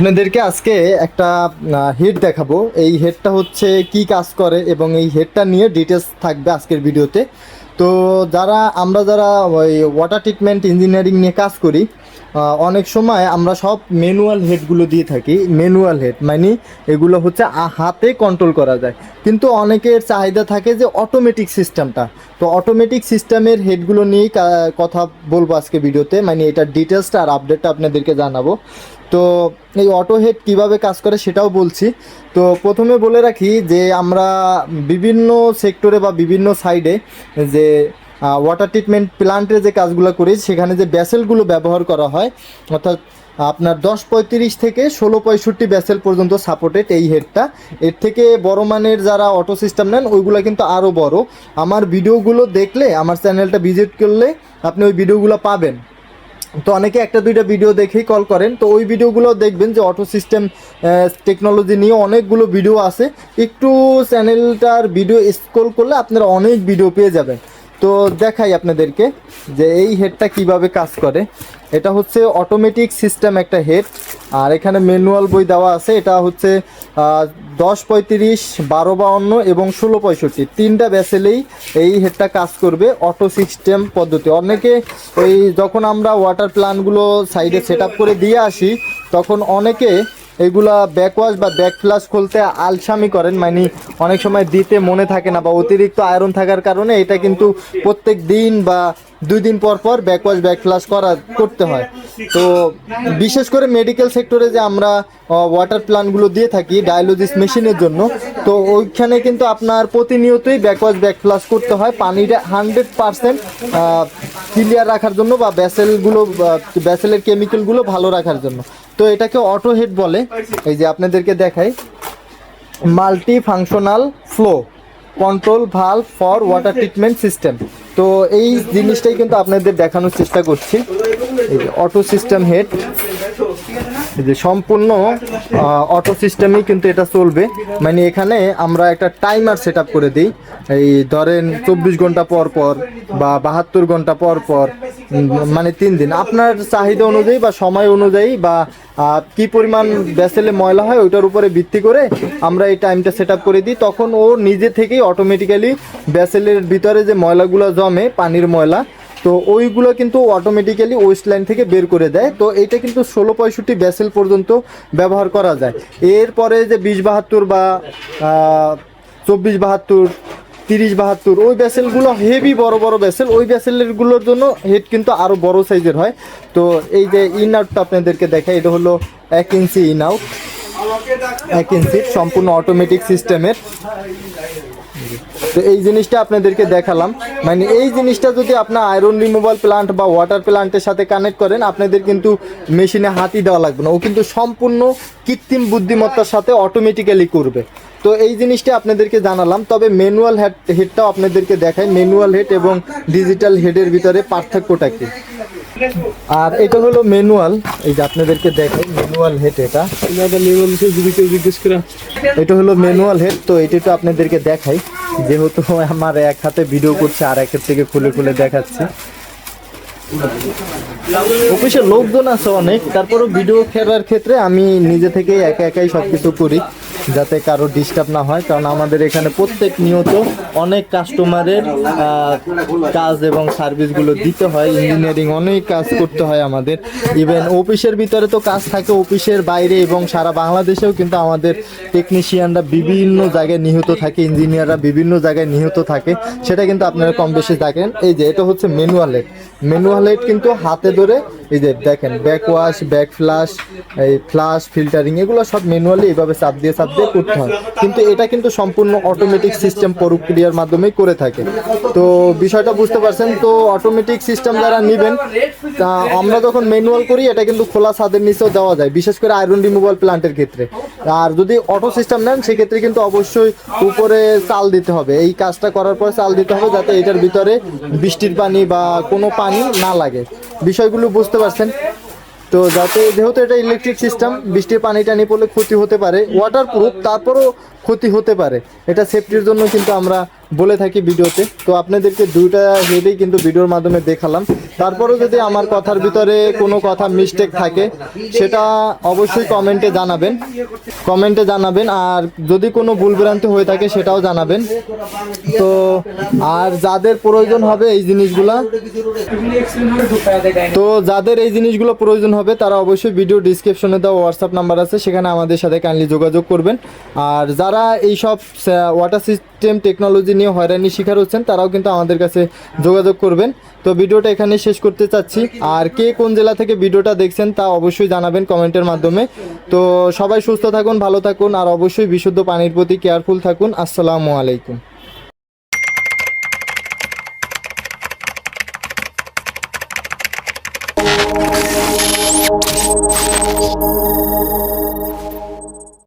আপনাদেরকে আজকে একটা হেড দেখাবো। এই হেডটা হচ্ছে কি কাজ করে এবং এই হেডটা নিয়ে ডিটেলস থাকবে আজকের ভিডিওতে তো যারা, আমরা যারা ওই ওয়াটার ট্রিটমেন্ট ইঞ্জিনিয়ারিং নিয়ে কাজ করি অনেক সময় আমরা সব ম্যানুয়াল হেডগুলো দিয়ে থাকি। ম্যানুয়াল হেড মানে এগুলো হচ্ছে হাতে কন্ট্রোল করা যায়। কিন্তু অনেকের চাহিদা থাকে যে অটোমেটিক সিস্টেমটা তো অটোমেটিক সিস্টেমের হেডগুলো নিয়েই কথা বলব আজকে ভিডিওতে মানে এটার ডিটেলসটা আর আপডেটটা আপনাদেরকে জানাব। তো এই অটো হেড কীভাবে কাজ করে সেটাও বলছি। তো প্রথমে বলে রাখি যে আমরা বিভিন্ন সেক্টরে বা বিভিন্ন সাইডে যে ওয়াটার ট্রিটমেন্ট প্লান্টে যে কাজগুলো করি, সেখানে যে ব্যাসেলগুলো ব্যবহার করা হয়, অর্থাৎ আপনার দশ পঁয়ত্রিশ থেকে ষোলো পঁয়ষট্টি ব্যাসেল পর্যন্ত সাপোর্টেড এই হেডটা এর থেকে বড় মানের যারা অটো সিস্টেম নেন, ওইগুলো কিন্তু আরও বড়। আমার ভিডিওগুলো দেখলে, আমার চ্যানেলটা ভিজিট করলে আপনি ওই ভিডিওগুলো পাবেন। তো অনেকে একটা দুইটা ভিডিও দেখেই কল করেন। তো ওই ভিডিওগুলো দেখবেন যে অটো সিস্টেম টেকনোলজি নিয়ে অনেকগুলো ভিডিও আছে। একটু চ্যানেলটার ভিডিও স্ক্রল করলে আপনারা অনেক ভিডিও পেয়ে যাবেন। তো দেখাই আপনাদেরকে যে এই হেডটা কীভাবে কাজ করে। এটা হচ্ছে অটোমেটিক সিস্টেম একটা হেড আর এখানে ম্যানুয়াল বই দেওয়া আছে। এটা হচ্ছে দশ পঁয়ত্রিশ, বারো বাউন্ন এবং ষোলো পঁয়ষট্টি। তিনটা ব্যাসেলেই এই হেডটা কাজ করবে অটো সিস্টেম পদ্ধতি। অনেকে ওই যখন আমরা ওয়াটার প্ল্যানগুলো সাইডে সেট করে দিয়ে আসি, তখন অনেকে এগুলা ব্যাকওয়াশ বা ব্যাক ফ্লাশ খুলতে আলসামি করেন মানে অনেক সময় দিতে মনে থাকে না বা অতিরিক্ত আয়রন থাকার কারণে এটা কিন্তু প্রত্যেক দিন বা দুই দিন পর পর ব্যাকওয়াশ ব্যাক ফ্লাশ করা, করতে হয়। তো বিশেষ করে মেডিকেল সেক্টরে যে আমরা ওয়াটার প্ল্যানগুলো দিয়ে থাকি ডায়ালজিস মেশিনের জন্য, তো ওইখানে কিন্তু আপনার প্রতিনিয়তই ব্যাকওয়াশ ব্যাক ফ্লাশ করতে হয়। পানিটা হান্ড্রেড পারসেন্ট ক্লিয়ার রাখার জন্য বা ব্যাসেলগুলো ব্যাসেলের কেমিক্যালগুলো ভালো রাখার জন্য। তো এটাকে অটো হেড বলে। এই যে আপনাদেরকে দেখাই। Multi functional flow control valve for water treatment system তো এই জিনিসটাই কিন্তু আপনাদের দেখানোর চেষ্টা করছি। এই যে অটো সিস্টেম হেড এই যে সম্পূর্ণ অটো সিস্টেমই কিন্তু এটা চলবে। মানে এখানে আমরা একটা টাইমার সেট করে দিই। এই ধরেন চব্বিশ ঘণ্টা পর পর বা বাহাত্তর ঘণ্টা পর পর মানে তিন দিন। আপনার চাহিদা অনুযায়ী বা সময় অনুযায়ী বা কি পরিমাণ ব্যাসেলে ময়লা হয় ওইটার উপরে ভিত্তি করে আমরা এই টাইমটা সেট করে দিই। তখন ও নিজে থেকেই অটোমেটিক্যালি ব্যাসেলের ভিতরে যে ময়লাগুলো জমে, পানির ময়লা, তো ওইগুলো কিন্তু অটোমেটিক্যালি ওয়েস্ট লাইন থেকে বের করে দেয়। তো এটা কিন্তু ষোলো পঁয়ষট্টি ব্যাসেল পর্যন্ত ব্যবহার করা যায়। এরপরে যে বিশ বাহাত্তর বা চব্বিশ বাহাত্তর তিরিশ বাহাত্তর। ওই ব্যাসেলগুলো হেভি বড় বড় ব্যাসেল ওই ব্যাসেলগুলোর জন্য হেড কিন্তু আরও বড় সাইজের হয়। তো এই যে ইন আউটটা আপনাদেরকে দেখাই, এটা হলো এক ইঞ্চি ইন আউট এক ইঞ্চি, সম্পূর্ণ অটোমেটিক সিস্টেমের তো এই জিনিসটা আপনাদেরকে দেখালাম। মানে এই জিনিসটা যদি আপনার আয়রন রিমুভাল প্লান্ট বা ওয়াটার প্লান্টের সাথে কানেক্ট করেন, আপনাদের কিন্তু মেশিনে হাতি দেওয়া লাগবে না। ও কিন্তু সম্পূর্ণ কৃত্রিম বুদ্ধিমত্তার সাথে অটোমেটিক্যালি করবে। তো এই জিনিসটা আপনাদেরকে জানালাম, তবে ম্যানুয়াল হেড হেডটাও আপনাদেরকে দেখাই ম্যানুয়াল হেড এবং ডিজিটাল হেডের ভিতরে পার্থক্যটা কি? আর এটা হলো ম্যানুয়াল এই যে আপনাদেরকে দেখাই ম্যানুয়াল হেড এটা। জিজ্ঞেস করে এটা হলো ম্যানুয়াল হেড তো এটা তো আপনাদেরকে দেখাই, যেহেতু আমার এক হাতে ভিডিও করছে, আর একের থেকে খুলে খুলে দেখাচ্ছি। অফিসে লোকজন আছে অনেক, তারপরও ভিডিও খেলার ক্ষেত্রে আমি নিজে থেকে একা একাই সব কিছু করি। যাতে কারও ডিস্টার্ব না হয়, কারণ আমাদের এখানে প্রত্যেক নিয়ত অনেক কাস্টমারের কাজ এবং সার্ভিসগুলো দিতে হয়। ইঞ্জিনিয়ারিং অনেক কাজ করতে হয় আমাদের। ইভেন অফিসের ভিতরে তো কাজ থাকে অফিসের বাইরে এবং সারা বাংলাদেশেও কিন্তু আমাদের টেকনিশিয়ানরা বিভিন্ন জায়গায় নিহত থাকে ইঞ্জিনিয়াররা বিভিন্ন জায়গায় নিহত থাকে। সেটা কিন্তু আপনারা কম বেশি দেখেন। এই যে, এটা হচ্ছে ম্যানুয়াল হেড ম্যানুয়াল হেড কিন্তু হাতে ধরে এই যে দেখেন ব্যাক ওয়াশ ব্যাক ফ্লাশ এই ফ্লাশ ফিল্টারিং এগুলো সব ম্যানুয়ালি এইভাবে চাপ দিয়ে চাপ দিয়ে করতে হয়। কিন্তু এটা কিন্তু সম্পূর্ণ অটোমেটিক সিস্টেম প্রক্রিয়ার মাধ্যমেই করে থাকে। তো বিষয়টা বুঝতে পারছেন? তো অটোমেটিক সিস্টেম যারা নেবেন, তা আমরা যখন ম্যানুয়াল করি, এটা কিন্তু খোলা ছাদের নিচেও দেওয়া যায়, বিশেষ করে আয়রন রিমুভাল প্লান্টের ক্ষেত্রে। আর যদি অটো সিস্টেম নেন, সেক্ষেত্রে কিন্তু অবশ্যই উপরে চাল দিতে হবে। এই কাজটা করার পর চাল দিতে হবে, যাতে এটার ভিতরে বৃষ্টির পানি বা কোনো পানি না লাগে। বিষয়গুলো বুঝতে পারছেন। তো যাতে যেহেতু এটা ইলেকট্রিক সিস্টেম বৃষ্টির পানি টানি পড়লে ক্ষতি হতে পারে ওয়াটার প্রুফ তারপরও ক্ষতি হতে পারে। এটা সেফটির জন্য কিন্তু আমরা বলে থাকি ভিডিওতে। তো আপনাদেরকে দুইটা হেডেই কিন্তু ভিডিওর মাধ্যমে দেখালাম। তারপরেও যদি আমার কথার ভিতরে কোনো কথা মিস্টেক থাকে, সেটা অবশ্যই কমেন্টে জানাবেন। কমেন্টে জানাবেন। আর যদি কোনো ভুলভ্রান্তি হয়ে থাকে, সেটাও জানাবেন। তো আর যাদের প্রয়োজন হবে এই জিনিসগুলা, তো যাদের এই জিনিসগুলো প্রয়োজন হবে, তারা অবশ্যই ভিডিও ডিসক্রিপশনে দেওয়া হোয়াটসঅ্যাপ নাম্বার আছে। সেখানে আমাদের সাথে কাইন্ডলি যোগাযোগ করবেন। আর যারা এই সব ওয়াটার সিস্টেম টেকনোলজি নিয়ে হয়রানির শিকার হচ্ছেন, তারাও কিন্তু আমাদের কাছে যোগাযোগ করবেন। তো ভিডিওটা এখানে শেষ করতে চাচ্ছি। আর কে কোন জেলা থেকে ভিডিওটা দেখছেন তা অবশ্যই জানাবেন কমেন্টের মাধ্যমে। তো সবাই সুস্থ থাকুন, ভালো থাকুন, আর অবশ্যই বিশুদ্ধ পানির প্রতি কেয়ারফুল থাকুন। আসসালামু আলাইকুম।